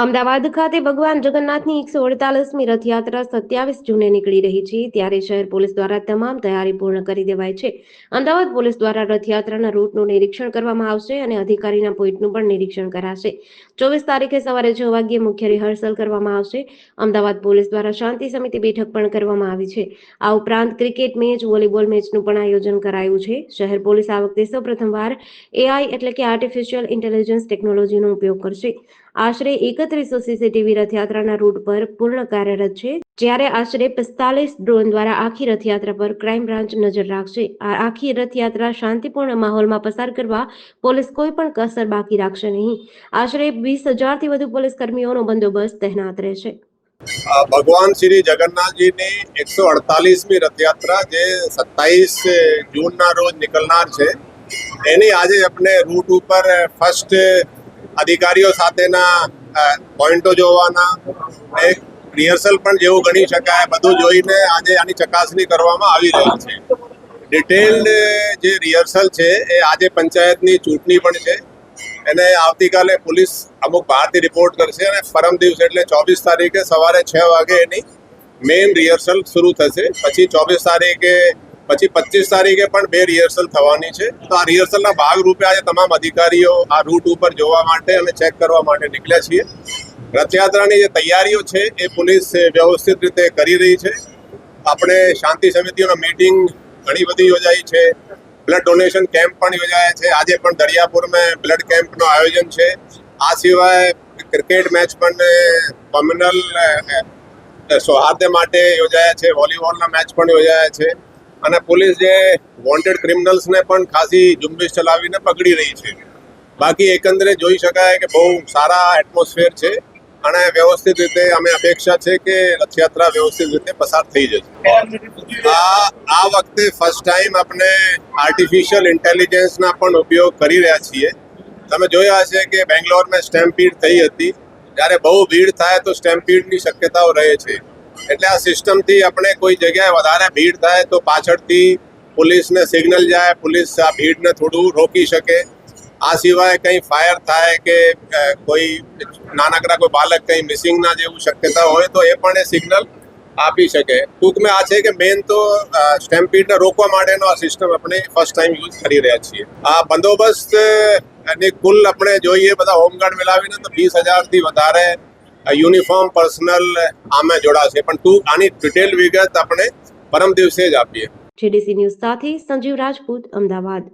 અમદાવાદ ખાતે ભગવાન જગન્નાથની એકસો અડતાલીસમી રથયાત્રા સત્યાવીસ જૂને નીકળી રહી છે. ત્યારે શહેર પોલીસ દ્વારા તમામ તૈયારી પૂર્ણ કરી દેવાય છે. અમદાવાદ પોલીસ દ્વારા રથયાત્રાના રૂટનું નિરીક્ષણ કરવામાં આવશે અને અધિકારીના પોઈન્ટનું પણ નિરીક્ષણ કરાશે. ચોવીસ તારીખે સવારે છ વાગ્યે મુખ્ય રિહર્સલ કરવામાં આવશે. અમદાવાદ પોલીસ દ્વારા શાંતિ સમિતિ બેઠક પણ કરવામાં આવી છે. આ ઉપરાંત ક્રિકેટ મેચ, વોલીબોલ મેચનું પણ આયોજન કરાયું છે. શહેર પોલીસ આ વખતે સૌપ્રથમવાર એઆઈ એટલે કે આર્ટિફિશિયલ ઇન્ટેલિજન્સ ટેકનોલોજીનો ઉપયોગ કરશે. આશરે એકત્રીસો સીસીટીવી રથયાત્રાના રૂટ પર પૂર્ણ કાર્યરત છે. જ્યારે આશરે પિસ્તાલીસ ડ્રોન દ્વારા આખી રથયાત્રા પર ક્રાઇમ બ્રાન્ચ નજર રાખશે. આ આખી રથયાત્રા શાંતિપૂર્ણ માહોલમાં પસાર કરવા પોલીસ કોઈ પણ કસર બાકી રાખશે નહીં. આશરે વીસ હજારથી વધુ પોલીસ કર્મીઓનો બંદોબસ્ત તહેનાત રહેશે. ભગવાન શ્રી જગન્નાથજીની એકસો અડતાલીસમી રથયાત્રા જે સત્તાવીસ જૂનના રોજ નીકળનાર છે. એની આજે આપણે રૂટ ઉપર ફર્સ્ટ અધિકારીઓ સાથેના પોઈન્ટો જોવાના એક રિહર્સલ પણ જેવું ગણી શકાય, બધું જોઈને આજે આની ચકાસણી કરવામાં આવી રહી છે. ડિટેલ્ડ જે રિહર્સલ છે, એ આજે પંચાયતની ચૂંટણી પણ છે. એને આવતીકાલે પોલીસ અમુક બહારથી રિપોર્ટ કરશે અને પરમ દિવસે, એટલે ચોવીસ તારીખે સવારે છ વાગે એની મેઇન રિહર્સલ શરૂ થશે. પછી ચોવીસ તારીખે પછી પચીસ તારીખે પણ બે રિહર્સલ થવાની છે. તો આ રિહર્સલના ભાગરૂપે આજે તમામ અધિકારીઓ આ રૂટ ઉપર જોવા માટે અને ચેક કરવા માટે નીકળ્યા છીએ. રથયાત્રાની જે તૈયારીઓ છે એ પોલીસ વ્યવસ્થિત રીતે કરી રહી છે. આપણે શાંતિ સમિતિઓનો મીટિંગ ઘણી બધી યોજાઈ છે. બ્લડ ડોનેશન કેમ્પ પણ યોજાયા છે. આજે પણ દરિયાપુરમાં બ્લડ કેમ્પનું આયોજન છે. આ સિવાય ક્રિકેટ મેચ પણ કોમ્યુનલ સૌહાર્દ માટે યોજાયા છે. વોલીબોલના મેચ પણ યોજાયા છે. અને પોલીસ જે વોન્ટેડ ક્રિમિનલ્સને પણ ખાસી ઝુંબેશ ચલાવીને પકડી રહી છે. બાકી એકંદરે જોઈ શકાય કે બહુ સારા એટમોસ્ફિયર છે અને વ્યવસ્થિત રીતે અમે અપેક્ષા છે કે રથયાત્રા વ્યવસ્થિત રીતે પસાર થઈ જશે. આ આ વખતે ફર્સ્ટ ટાઈમ આપણે આર્ટિફિશિયલ ઇન્ટેલિજન્સના પણ ઉપયોગ કરી રહ્યા છીએ. તમે જોયા હશે કે બેંગ્લોરમાં સ્ટેમ્પીડ થઈ હતી. જ્યારે બહુ ભીડ થાય તો સ્ટેમ્પીડની શક્યતાઓ રહે છે. એટલે આ સિસ્ટમથી આપણે કોઈ જગ્યાએ વધારે ભીડ થાય તો પાછળથી પોલીસને સિગ્નલ જાય, પોલીસ આ ભીડને થોડું રોકી શકે. આ સિવાય કંઈ ફાયર થાય કે કોઈ નાનકડા કોઈ બાળક કંઈ મિસિંગના જેવું શક્યતા હોય તો એ પણ એ સિગ્નલ આપી શકે. ટૂંકમાં આ છે કે મેઇન તો સ્ટેમ્પીડને રોકવા માટેનો આ સિસ્ટમ આપણે ફર્સ્ટ ટાઈમ યુઝ કરી રહ્યા છીએ. આ બંદોબસ્ત અને કુલ આપણે જોઈએ, બધા હોમગાર્ડ મિલાવીને તો વીસ હજારથી વધારે યુનિફોર્મ પર્સનલ આમે જોડાશે પણ તું આની ડિટેલ વિગત આપણે પરમ દિવસે જ આપીએ. જેડીસી ન્યૂઝ સાથે સંજીવ રાજપૂત, અમદાવાદ.